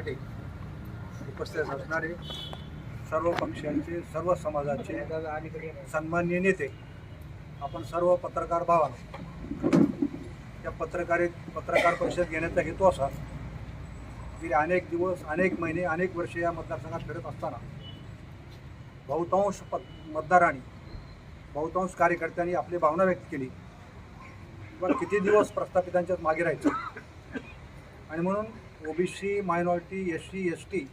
करण्यासाठी उपस्थित असणारे सर्व पक्षांचे सर्व समाजाचे सन्माननीय नेते आपण सर्व पत्रकार भावांनो या पत्रकारित पत्रकार परिषद घेण्याचा हेतू असा गेले अनेक दिवस अनेक महिने अनेक वर्षे या मतदारसंघात फिरत असताना बहुतांश प मतदारांनी बहुतांश कार्यकर्त्यांनी आपली भावना व्यक्त केली किंवा किती दिवस प्रस्थापितांच्याच मागे राहायचं? आणि म्हणून OBC minority S C S T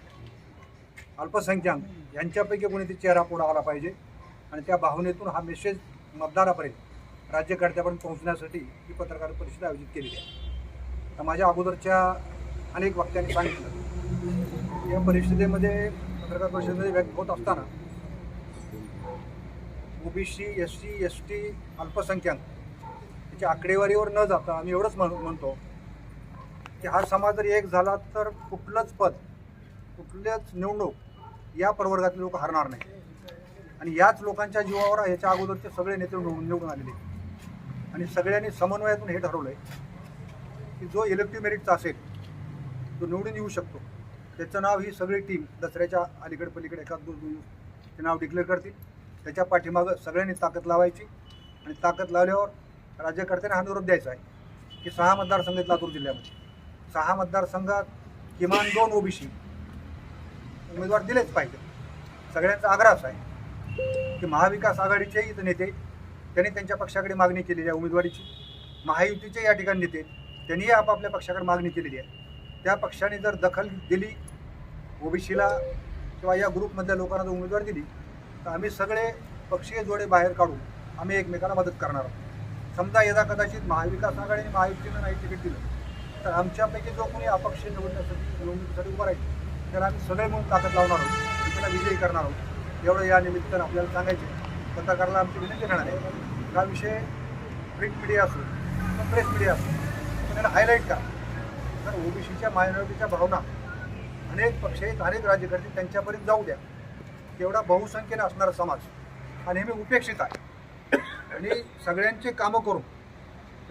अल्पसंख्याक यांच्यापैकी कोणीतरी ते चेहरा पुढे आला पाहिजे. आणि त्या भावनेतून हा मेसेज मतदारापर्यंत राज्यकर्त्यापर्यंत पोहोचण्यासाठी ही पत्रकार परिषद आयोजित केलेली आहे. तर माझ्या अगोदरच्या अनेक वक्त्यांनी सांगितलं. या परिषदेमध्ये पत्रकार परिषदेमध्ये व्यक्त होत असताना OBC S C S T अल्पसंख्याक त्याच्या आकडेवारीवर न जाता आम्ही एवढंच म्हण म्हणतो की हा समाज जर एक झाला तर कुठलंच पद कुठल्याच निवडणूक या प्रवर्गातले लोक हरणार नाही. आणि याच लोकांच्या जीवावर याच्या अगोदरचे सगळे नेते निवडून निवडून आलेले आणि सगळ्यांनी समन्वयातून हे ठरवलं आहे की जो इलेक्टिव्ह मेरिटचा असेल तो निवडून येऊ शकतो. त्याचं नाव ही सगळी टीम दसऱ्याच्या अलीकडे पलीकडे एखाद दोन दोन ते नाव डिक्लेअर करतील. त्याच्या पाठीमागं सगळ्यांनी ताकद लावायची आणि ताकद लावल्यावर राज्यकर्त्यांना हा निरोप द्यायचा आहे की सहा मतदारसंघ आहेत लातूर जिल्ह्यामध्ये. सहा मतदारसंघात किमान दोन ओबीसी उमेदवार दिलेच पाहिजे. सगळ्यांचा आग्रह असा आहे की महाविकास आघाडीचे नेते त्यांनी त्यांच्या पक्षाकडे मागणी केलेली आहे उमेदवारीची. महायुतीचे या ठिकाणी नेते त्यांनीही आपापल्या पक्षाकडे मागणी केलेली आहे. त्या पक्षाने जर दखल दिली ओबीसीला किंवा या ग्रुपमधल्या लोकांना जर उमेदवार दिली तर आम्ही सगळे पक्षीय जोडे बाहेर काढून आम्ही एकमेकाला मदत करणार आहोत. समजा यदा कदाचित महाविकास आघाडीने महायुतीनं नाही तिकीट दिलं तर आमच्यापैकी जो कोणी अपक्ष निवडण्यासाठी निवडणुकीसाठी उभा राहील तर आम्ही सगळे म्हणून ताकद लावणार आहोत. त्याला विजयी करणार आहोत. एवढं या निमित्तानं आपल्याला सांगायचे पत्रकाराला आमची विनंती राहणार आहे. हा विषय प्रिंट मीडिया असो किंवा प्रेस मीडिया असो त्याला हायलाईट करा. तर ओबीसीच्या मायनॉरिटीच्या भावना अनेक पक्ष आहेत अनेक राज्यकर्ते त्यांच्यापर्यंत जाऊ द्या. तेवढा बहुसंख्येनं असणारा समाज हा नेहमी उपेक्षित आहे. आणि सगळ्यांचे कामं करून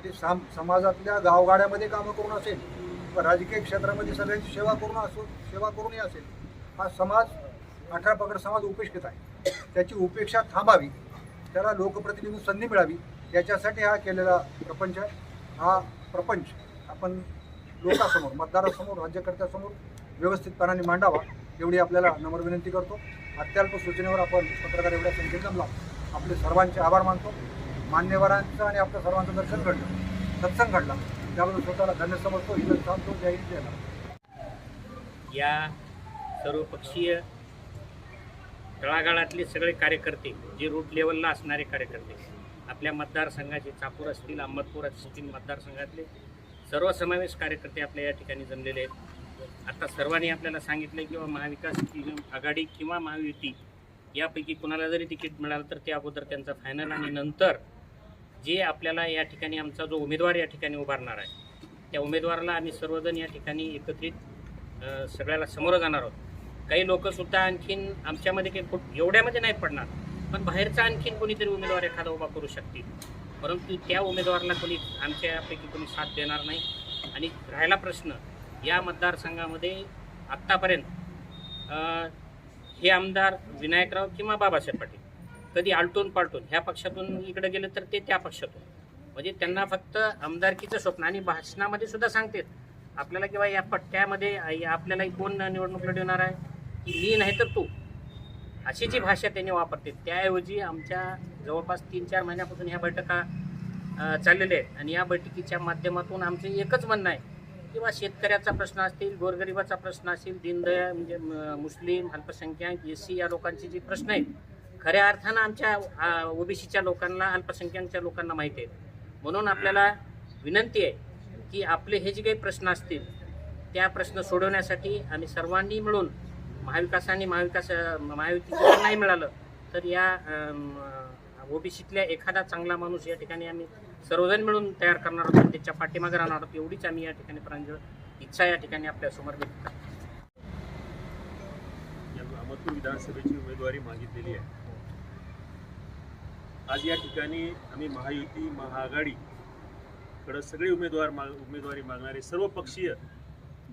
ते साम समाजातल्या गावगाड्यामध्ये कामं करून असेल राजकीय क्षेत्रामध्ये सगळ्यांची सेवा करून असो सेवा करूनही असेल हा समाज अठरा पगड समाज उपेक्षित आहे. त्याची उपेक्षा थांबावी त्याला लोकप्रतिनिधी संधी मिळावी याच्यासाठी हा केलेला प्रपंच आहे. हा प्रपंच आपण लोकांसमोर मतदारासमोर राज्यकर्त्यासमोर व्यवस्थितपणाने मांडावा एवढी आपल्याला नम्र विनंती करतो. अत्यल्प सूचनेवर आपण पत्रकार एवढ्या संख्येत जमला. आपले सर्वांचे आभार मानतो. मान्यवरांचं आणि आपल्या सर्वांचं दर्शन घडलं. सत्संग घडला. त्याबद्दल स्वतःला धन्य समजतो. इथं सांगतो जाहीर द्यायला या सर्वपक्षीय तळागाळातले सगळे कार्यकर्ते जे रूट लेवलला असणारे कार्यकर्ते आपल्या मतदारसंघाचे चापूर असतील अहमदपूर असतील मतदारसंघातले सर्वसमावेश कार्यकर्ते आपल्या या ठिकाणी जमलेले आहेत. आता सर्वांनी आपल्याला सांगितलं किंवा महाविकास आघाडी किंवा महायुती यापैकी कुणाला जरी तिकीट मिळालं तर ते अगोदर त्यांचा फायनल आणि नंतर जे आपल्याला या ठिकाणी आमचा जो उमेदवार या ठिकाणी उभारणार आहे त्या उमेदवाराला आम्ही सर्वजण या ठिकाणी एकत्रित सगळ्याला समोरं जाणार आहोत. काही लोकंसुद्धा आणखीन आमच्यामध्ये काही खूप एवढ्यामध्ये नाही पडणार पण बाहेरचा आणखीन कोणीतरी उमेदवार एखादा उभा करू शकतील. परंतु त्या उमेदवाराला कोणी आमच्यापैकी कोणी साथ देणार नाही. आणि राहिला प्रश्न या मतदारसंघामध्ये आत्तापर्यंत हे आमदार विनायकराव किंवा बाबासाहेब पाटील? कधी आलटून पालटून ह्या पक्षातून इकडे गेले तर ते त्या पक्षातून. म्हणजे त्यांना फक्त आमदारकीचं स्वप्न आणि भाषणामध्ये सुद्धा सांगतात. आपल्याला किंवा या पट्ट्यामध्ये आपल्याला कोण निवडणूक लढवणार आहे? की मी नाही तर तू? अशी जी भाषा त्यांनी वापरते त्याऐवजी आमच्या जवळपास तीन चार महिन्यापासून ह्या बैठका चाललेल्या आहेत. आणि या बैठकीच्या माध्यमातून आमचं एकच म्हणणं आहे किंवा शेतकऱ्याचा प्रश्न असतील गोरगरिबाचा प्रश्न असेल दीनदया म्हणजे म- मुस्लिम अल्पसंख्याक एस सी या लोकांचे जे प्रश्न आहेत खऱ्या अर्थानं आमच्या ओबीसीच्या लोकांना अल्पसंख्याकच्या लोकांना माहिती आहेत. म्हणून आपल्याला विनंती आहे की आपले हे जे काही प्रश्न असतील त्या प्रश्न सोडवण्यासाठी आम्ही सर्वांनी मिळून महाविकास आणि महाविकास महायुतीचं नाही मिळालं तर या ओबीसीतल्या एखादा चांगला माणूस या ठिकाणी आम्ही सर्वजण मिळून तयार करणार आहोत त्याच्या पाठीमागे राहणार आहोत एवढीच आम्ही या ठिकाणी प्रांजळ इच्छा या ठिकाणी आपल्यासमोर व्यक्त करतो. अहमदपूर विधानसभेची उमेदवारी मागितलेली आहे आज या ठिकाणी आम्ही महायुती महाआघाडीकडं सगळे उमेदवार माग उमेदवारी मागणारे सर्व पक्षीय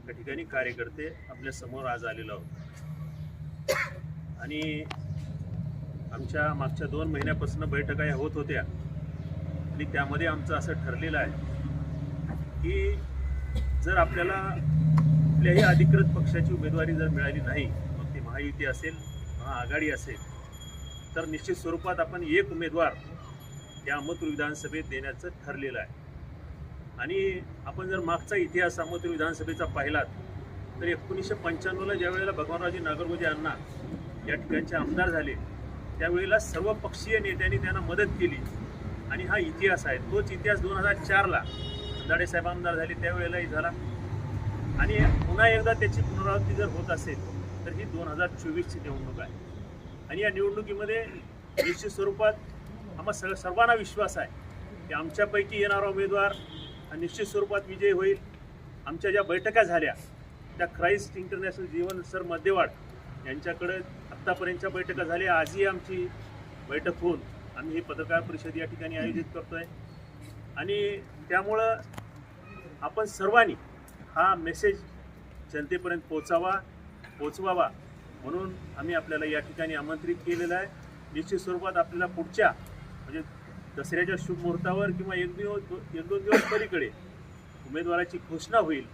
त्या ठिकाणी कार्यकर्ते आपल्यासमोर आज आलेलो आहोत आणि आमच्या मागच्या दोन महिन्यापासून बैठका या होत होत्या. आणि त्यामध्ये आमचं असं ठरलेलं आहे की जर आपल्याला कुठल्याही अधिकृत पक्षाची उमेदवारी जर मिळाली नाही मग ती महायुती असेल महाआघाडी असेल तर निश्चित स्वरूपात आपण एक उमेदवार या अहमदपूर विधानसभेत देण्याचं ठरलेलं आहे. आणि आपण जर मागचा इतिहास अहमदपूर विधानसभेचा पाहिलात तर एकोणीसशे पंच्याण्णवला ज्या वेळेला भगवानरावजी नागरगोजे अण्णा या ठिकाणचे आमदार झाले त्यावेळेला सर्व पक्षीय नेत्यांनी त्यांना मदत केली. आणि हा इतिहास आहे. तोच इतिहास दोन हजार चारला दाडे साहेब आमदार झाले त्यावेळेलाही झाला. आणि पुन्हा एकदा त्याची पुनरावृत्ती जर होत असेल तर ही दोन हजार चोवीसची निवडणूक आहे. आणि या निवडणुकीमध्ये निश्चित स्वरूपात आम्हा सग सर्वांना विश्वास आहे की आमच्यापैकी येणारा उमेदवार हा निश्चित स्वरूपात विजयी होईल. आमच्या ज्या बैठका झाल्या त्या Christ international Jeevan sir Madhyawad यांच्याकडे आत्तापर्यंतच्या बैठका झाल्या. आजही आमची बैठक होऊन आम्ही ही पत्रकार परिषद या ठिकाणी आयोजित करतो आहे आणि त्यामुळं आपण सर्वांनी हा मेसेज जनतेपर्यंत पोचावा पोचवावा म्हणून आम्ही आपल्याला या ठिकाणी आमंत्रित केलेलं आहे. निश्चित स्वरूपात आपल्याला पुढच्या म्हणजे दसऱ्याच्या शुभ मुहूर्तावर किंवा एक दिवस एक दोन दिवस पलीकडे उमेदवाराची घोषणा होईल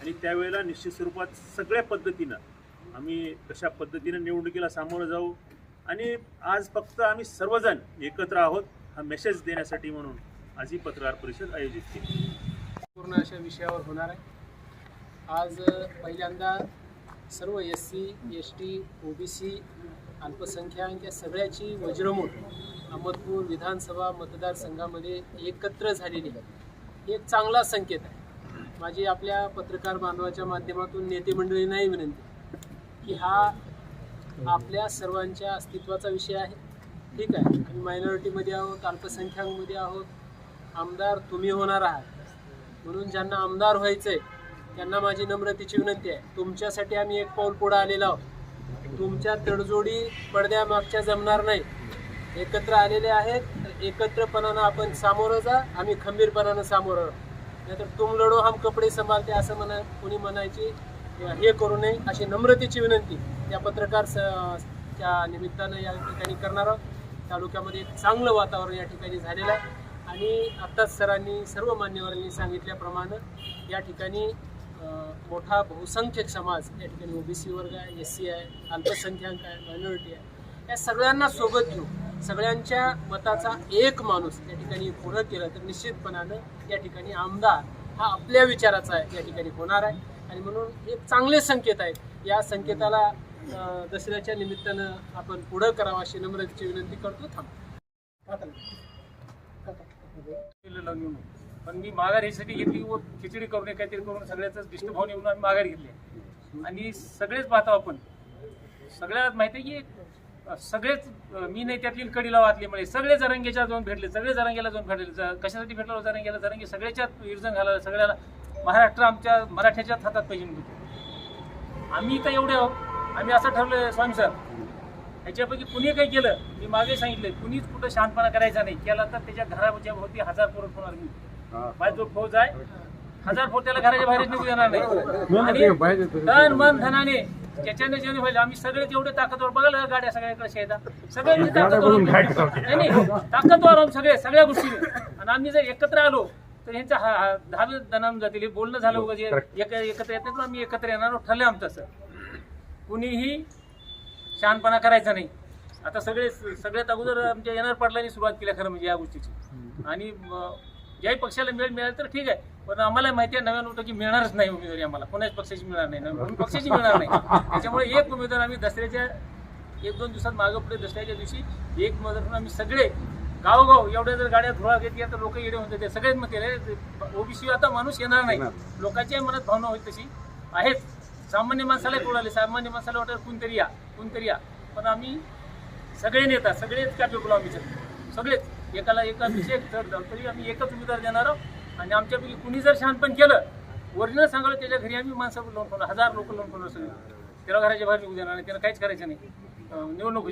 आणि त्यावेळेला निश्चित स्वरूपात सगळ्या पद्धतीनं आम्ही कशा पद्धतीनं निवडणुकीला सामोरं जाऊ. आणि आज फक्त आम्ही सर्वजण एकत्र आहोत हा मेसेज देण्यासाठी म्हणून आज ही पत्रकार परिषद आयोजित केली. पूर्ण अशा विषयावर होणार आहे. आज पहिल्यांदा सर्व S C S T O B C अल्पसंख्याक या सगळ्याची वज्रमूठ अहमदपूर विधानसभा मतदारसंघामध्ये एकत्र झालेली आहे. हे एक चांगला संकेत आहे. माझी आपल्या पत्रकार बांधवाच्या माध्यमातून नेते मंडळींनाही विनंती की हा आपल्या सर्वांच्या अस्तित्वाचा विषय आहे. ठीक आहे. आम्ही मायनॉरिटीमध्ये आहोत अल्पसंख्याकमध्ये आहोत. आमदार तुम्ही होणार आहात. म्हणून ज्यांना आमदार व्हायचं आहे त्यांना माझी नम्रतेची विनंती आहे. तुमच्यासाठी आम्ही एक पाऊल पुढे आलेलो आहोत. तुमच्या तडजोडी पडद्यामागच्या जमणार नाही. एकत्र आलेले आहेत तर एकत्रपणानं आपण सामोरं जा आम्ही खंबीरपणानं सामोरं नाहीतर तुम लढो हम कपडे सांभाळते असं म्हणा कोणी म्हणायची हे करू नये अशी नम्रतेची विनंती या पत्रकार स- च्या निमित्तानं या ठिकाणी करणार आहोत. तालुक्यामध्ये एक चांगलं वातावरण या ठिकाणी झालेलं आहे. आणि आत्ताच सरांनी सर्व मान्यवरांनी सांगितल्याप्रमाणे या ठिकाणी मोठा बहुसंख्यक समाज या ठिकाणी ओबीसी वर्ग आहे एस सी आहे अल्पसंख्याक आहे मायनॉरिटी आहे या सगळ्यांना सोबत घेऊन सगळ्यांच्या मताचा एक माणूस या ठिकाणी पुढं केलं तर निश्चितपणानं या ठिकाणी आमदार हा आपल्या विचाराचा आहे या ठिकाणी होणार आहे. आणि म्हणून एक चांगले संकेत आहेत. या संकेताला दसऱ्याच्या निमित्तानं आपण पुढं करावं अशी नम्रतेची विनंती करतो. थांब. पण मी माघार ह्यासाठी घेतली व खिचडी करून काहीतरी करून सगळ्याच डिस्टर्ब होऊन येऊन आम्ही माघार घेतली. आणि सगळेच पाहतो आपण. सगळ्यात माहिती आहे की सगळेच मी नाही त्यातली कडीला वाचली म्हणजे सगळे जरंगेच्या जाऊन भेटले सगळे जरंगेला जाऊन भेटले. ज- कशासाठी भेटलो? जरंगेला जरंगे सगळ्याच्यात विरजन घालायला सगळ्याला महाराष्ट्र आमच्या मराठ्याच्याच हातात पाहिजे म्हणतो आम्ही तर एवढे आहोत. आम्ही असं ठरलोय स्वामी सर ह्याच्यापैकी कुणी काही केलं मी मागे सांगितलं कुणीच कुठं शांतपणा करायचा नाही. केला तर त्याच्या घराच्या भोवती हजार पोरं होणार मी. माझी जो फौज आहे हजार फौज त्याला घराच्या बाहेर निघू देणार नाही. आणि तन मन धनाने त्याच्याने ज्याने व्हायला आम्ही सगळे जेवढे ताकदवर बघायला गाड्या सगळ्याकडे शेतात सगळे म्हणजे ताकदवर नाही, ताकदवर आहोत सगळे सगळ्या गोष्टी आणि आम्ही जर एकत्र आलो तर ह्यांचा हा दहावी दनान जातील. हे बोलणं झालं उगाच. हे एक- एकत्र येत नाही आम्ही एकत्र येणार. ठरलं आमचं सर कुणीही शहाणपणा करायचा नाही. आता सगळे सगळ्यात अगोदर आमच्या येणार पाटलांनी सुरुवात केली खरं म्हणजे या गोष्टीची. आणि ज्याही पक्षाला मिळेल मिळालं तर ठीक आहे. पण आम्हाला माहिती आहे नव्याण्णव टक्के मिळणारच नाही उमेदवारी आम्हाला. कोणाच पक्षाची मिळणार नाही. म्हणून पक्षाची मिळणार नाही. त्याच्यामुळे एक उमेदवार आम्ही दसऱ्याच्या एक दोन दिवसात मागं पुढे दसऱ्याच्या दिवशी एक उमेदवार आम्ही सगळे गावोगाव एवढ्या जर गाड्या धुळा घेतल्या तर लोक येडे होते ते सगळेच म्हणते ओबीसी आता माणूस येणार नाही. लोकांच्या मनात भावना होईल तशी. आहेत. सामान्य माणसाला कोणाले सामान्य माणसाला वाटत कोणतरी या कोणतरी या. पण आम्ही सगळे नेता सगळेच कॅपेबल आम्ही सगळे सगळेच. एकाला एका विषय तरी आम्ही एकच उमेदवार देणार आहोत. आणि आमच्यापैकी कुणी जर शहाणपण केलं ओरिजिनल सांगायला त्याच्या घरी आम्ही माणसं लोन ठेवणार. हजार लोक लोन ठेवणार सगळे. त्याला घराच्या बाहेर निघू देणार नाही त्याला काहीच करायचं नाही. अं, निवडणूक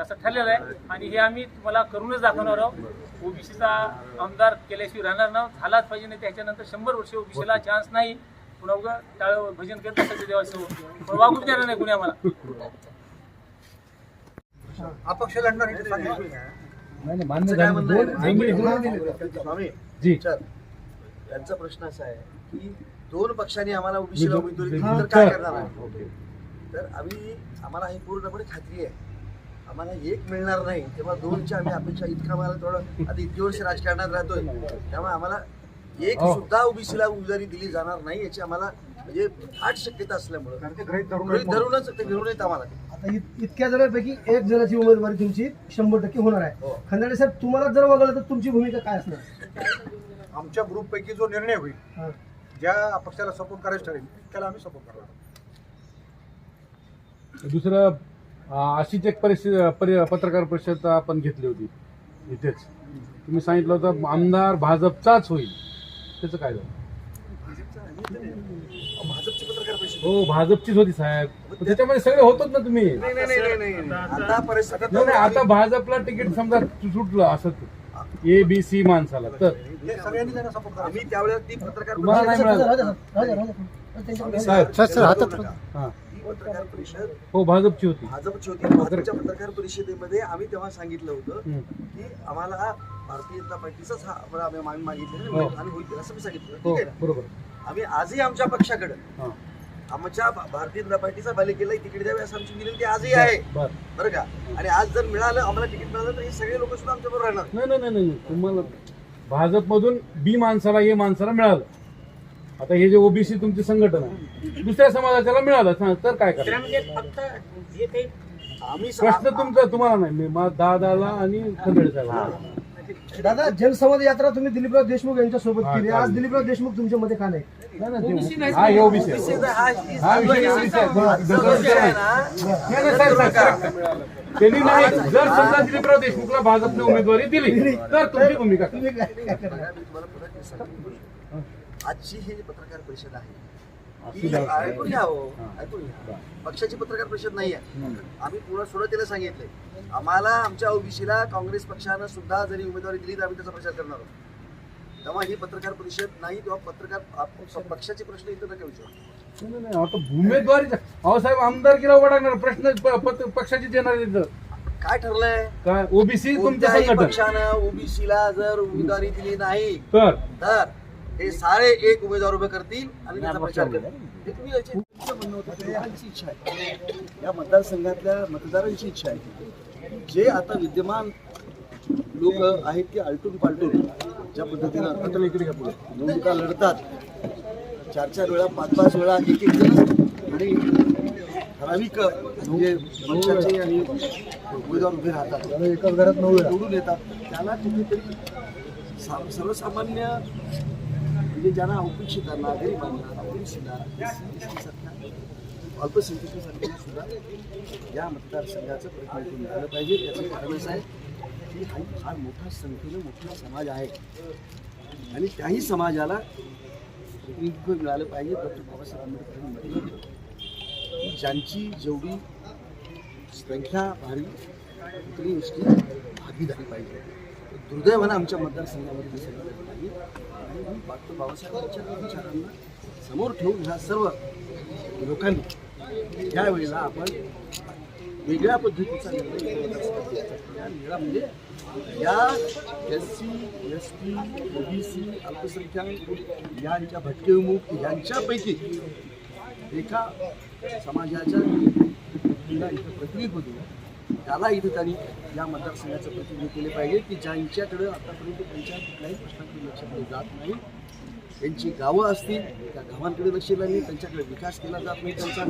असं ठरलेलं आहे. आणि हे आम्ही तुम्हाला करूनच दाखवणार आहोत. ओबीसीचा आमदार केल्याशिवाय राहणार नाही झालाच पाहिजे नाही त्याच्यानंतर शंभर वर्ष ओबीसीला चान्स नाही. पुन्हा उगा टाळ भजन करत असायचं देवासमोर पण वागून देणार नाही कुणी आम्हाला. अपक्ष लढणार त्यांचा प्रश्न असा आहे की दोन पक्षांनी आम्हाला ओबीसीला उमेदवारी दिली तर काय करणार आहे तर आम्ही आम्हाला ही पूर्णपणे खात्री आहे. आम्हाला एक मिळणार नाही. तेव्हा दोनच्या आम्ही अपेक्षा इतका आम्हाला थोडं आता इतकी वर्ष राजकारणात राहतोय. त्यामुळे आम्हाला एक हो. सुद्धा ओबीसीला उमेदवारी दिली जाणार नाही याची आम्हाला म्हणजे आठ शक्यता असल्यामुळं. धरूनच ते घेऊन येत आम्हाला. आता इत- इतक्या जणांपैकी एक जणाची उमेदवारी तुमची शंभर टक्के होणार आहे. हो. खंदाडे साहेब तुम्हाला जर वगळलं तर तुमची भूमिका काय असणार? आमच्या ग्रुपपैकी जो निर्णय होईल. ज्या अपक्षाला सपोर्ट करायचं ठरेल त्याला आम्ही सपोर्ट करणार. दुसरं अशीच एक परिस्थिती परि- पत्रकार परिषद आपण घेतली होती इथेच तुम्ही सांगितलं होतं आमदार भाजपचाच होईल त्याचं काय झालं भाजपची पत्रकार परिषद हो भाजपचीच होती साहेब त्याच्यामध्ये सगळे होतच ना तुम्ही नाही नाही नाही नाही नाही आता परिस्थिती नाही नाही, आता भाजपला तिकीट समजा सुटलं असं ए बी सी माणसाला तर सगळ्यांनी त्यांना सपोर्ट आम्ही त्यावेळेला ती पत्रकार तुम्हाला नाही परिषद- मिळालं. राजा साहेब. हा पत्रकार परिषद हो भाजपची होती. भाजपची होती. भाजपच्या पत्रकार परिषदेमध्ये आम्ही तेव्हा सांगितलं होतं. की आम्हाला भारतीय जनता पार्टीचाच हा आम्ही आम्ही मागितलेलं हो. आणि होईल असं मी सांगितलं. हो ठीक आहे ना? बरोबर. आम्ही आजही आमच्या पक्षाकडे आमच्या भारतीय जनता पार्टीचा बालेकिल्ला तिकीट द्यावे असं आमची विनंती आजही आहे. बर. बरं का? आणि आज जर मिळालं आम्हाला तिकीट मिळालं तर हे सगळे लोक सुद्धा आमच्याबरोबर राहणार. नाही नाही नाही नाही. तुम्हाला भाजपमधून बी माणसाला ए माणसाला मिळालं. आता हे जे ओबीसी तुमची संघटना आहे, दुसऱ्या समाजाच्याला मिळालं हा, तर काय करा त्यामध्ये फक्त जे काही आम्ही प्रश्न तुमचा तुम्हाला नाही मी- मा- दादाला आणि साहेब दादा जनसंवाद यात्रा तुम्ही दिलीपराव देशमुख यांच्या सोबत हा, केली आज चालेल. दिलीपराव देशमुख तुमच्या मध्ये का नाही. हा हे ओबीसी आहे. हा हा विषय ओबीसी आहे. विषय आहे साहेब, साहेब. त्यांनी नाही जर समजा दिलीपराव देशमुखला भाजपने उमेदवारी दिली तर तुमची भूमिका काय? तुम्ही काय काय करणार आजची ही जी पत्रकार परिषद आहे ही. ऐकून घ्या हो. ऐकून घ्या. पक्षाची पत्रकार परिषद नाही आहे. आम्ही पुन्हा सुरुवातीला सांगितलंय. आम्हाला आमच्या ओबीसीला काँग्रेस पक्षानं सुद्धा जरी उमेदवारी दिली तर आम्ही त्याचा प्रचार करणार आहोत. तेव्हा ही पत्रकार परिषद नाही तेव्हा पत्रकार पक्षाचे प्रश्न इथं नका विचारू. नाही, नाही, आता उमेदवारीचा अहो साहेब आमदारकीला उभा टाकणार प्रश्न प- पत- पक्षाचीच येणार आहे तिथं. काय ठरलंय? काय ओबीसी तुमच्या पक्षानं ओबीसीला जर उमेदवारी दिली नाही तर? हे सारे एक उमेदवार उभे करतील आणि त्याचा प्रचार करतील. हे तुम्ही याची- तुमचं म्हणणं होतं लोकांची इच्छा आहे. या मतदारसंघातल्या मतदारांची इच्छा आहे. जे आता विद्यमान लोक आहेत की आलटून पालटून ज्या पद्धतीनं निवडणुका लढतात चार चार वेळा पाच पाच वेळा एक एक जण. आणि ठराविक म्हणजे पक्षाचे आणि उमेदवार उभे राहतात. एकाच घरात नऊ निवडून येतात. त्याला कुठेतरी सा- सर्वसामान्य म्हणजे ज्यांना उपेक्षितांना आहे ओबीसीला अल्पसंख्याकांना सुद्धा या मतदारसंघाचं प्रतिनिधित्व मिळालं पाहिजे. त्याचं कारण असं आहे की हा फार मोठा संख्येनं मोठा समाज आहे. आणि त्याही समाजाला प्रतिनिधित्व मिळालं पाहिजे. डॉक्टर बाबासाहेब आंबेडकरांनी म्हटलं की ज्यांची जेवढी संख्या भारी तितकी गोष्टी भागीदारी पाहिजे. दुर्दैवानं आमच्या मतदारसंघामध्ये दिसायला नाही. आणि मी बाबासाहेबांच्या विचारांना समोर ठेवून ह्या सर्व लोकांनी त्यावेळेला आपण वेगळ्या पद्धतीचा निर्णय घेतला. या म्हणजे या S C S T OBC अल्पसंख्याक यांच्या भटकेविमुक्त यांच्यापैकी एका समाजाच्या व्यक्तीला त्याला इथं त्यांनी या मतदारसंघाचं प्रतिनिधित्व केले पाहिजे की ज्यांच्याकडं आतापर्यंत त्यांच्या कुठल्याही प्रश्नाकडे लक्ष दिलं जात नाही त्यांची गावं असतील त्या गावांकडे लक्ष दिलं नाही त्यांच्याकडे विकास केला जात नाही त्यांचा.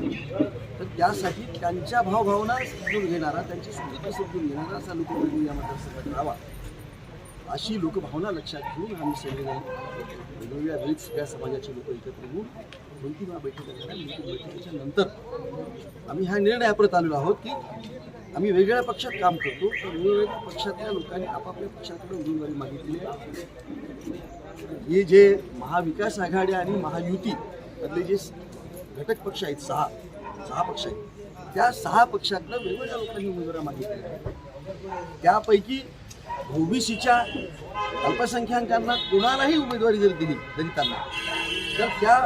तर त्यासाठी त्यांच्या भावभावना समजून घेणारा त्यांची सुविधा समजून घेणारा असा लोकप्रतिनिधी या मतदारसंघात राहावा. अशी लोकभावना लक्षात घेऊन आम्ही सगळेजण वेगवेगळ्या विविध सगळ्या समाजाचे लोक एकत्र येऊन दोन तीन वेळा बैठकीच्या नंतर आम्ही हा निर्णय निर्णयाप्रत आलेलो आहोत की आम्ही वेगवेगळ्या पक्षात काम करतो. तर वेगवेगळ्या पक्षातल्या लोकांनी आपापल्या पक्षाकडे उमेदवारी मागितली आहे. हे जे महाविकास आघाडी आणि महायुती मधले जे घटक पक्ष आहेत सहा सहा पक्ष आहेत त्या सहा पक्षातनं वेगवेगळ्या लोकांनी उमेदवारी मागितल्या आहेत त्यापैकी ओबीसीच्या अल्पसंख्याकांना कुणालाही उमेदवारी जर दिली दलितांना तर त्या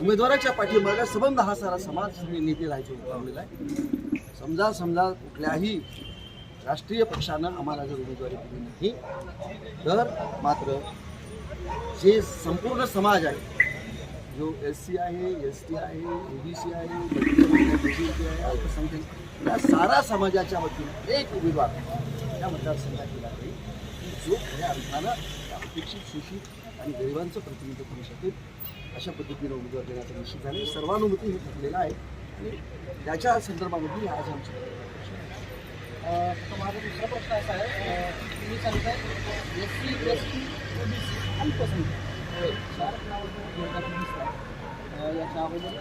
उमेदवाराच्या पाठीमागा संबंध हा सारा समाज नेते राहायचे उभारलेला आहे समजा समजा कुठल्याही राष्ट्रीय पक्षानं आम्हाला जर उमेदवारी दिली नाही तर मात्र जे संपूर्ण समाज आहे जो एस सी आहे एस टी आहे ओबीसी आहे सी आहे अल्पसंख्याक या सारा समाजाच्या वतीनं एक उमेदवार या मतदारसंघात दिला जाईल की जो खऱ्या अर्थानं त्या अपेक्षित शोषित आणि गरिबांचं प्रतिनिधित्व करू शकेल अशा पद्धतीनं उमेदवार देण्याचा निश्चित झाले. सर्वानुमती हे ठरलेलं आहे. आणि त्याच्या संदर्भामध्ये आज आमचं तर माझा दुसरा प्रश्न असा आहे तुम्ही सांगताय S C S T OBC अल्पसंख्याक हो, चार नावाचं दिसतात याच्या अगोदर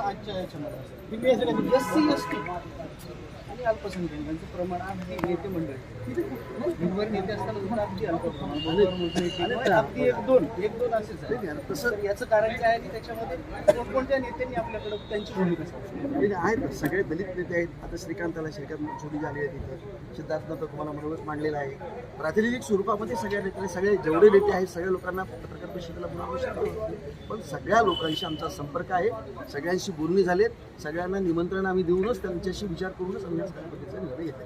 आजच्या एस सी एस टी आणि अल्पसंख्याकांचं प्रमाण अगदी नेते मंडळी निवड नेते असताना सुद्धा अगदी अल्प प्रमाण अगदी एक दोन एक दोन असेच आहे तसं याचं कारण काय आहे की त्याच्यामध्ये कोणकोणत्या नेत्यांनी आपल्याकडे त्यांची भूमिका आहेत सगळे दलित नेते आहेत आता श्रीकांताला श्रीकांत छोटी झाली आहे तिथं सिद्धार्थनं तर तुम्हाला मनोगत मांडलेला आहे प्रातिनिधिक स्वरूपामध्ये सगळ्या नेत्यांनी सगळे जेवढे नेते आहेत सगळ्या लोकांना पत्रकार परिषदेला बोलावू शकतो पण सगळ्या लोकांशी आमचा संपर्क आहे. सगळ्यांशी बोलणी झालेत. सगळ्यांना निमंत्रण आम्ही देऊनच त्यांच्याशी विचार करूनच आम्ही या सगळ्या निर्णय घेतला.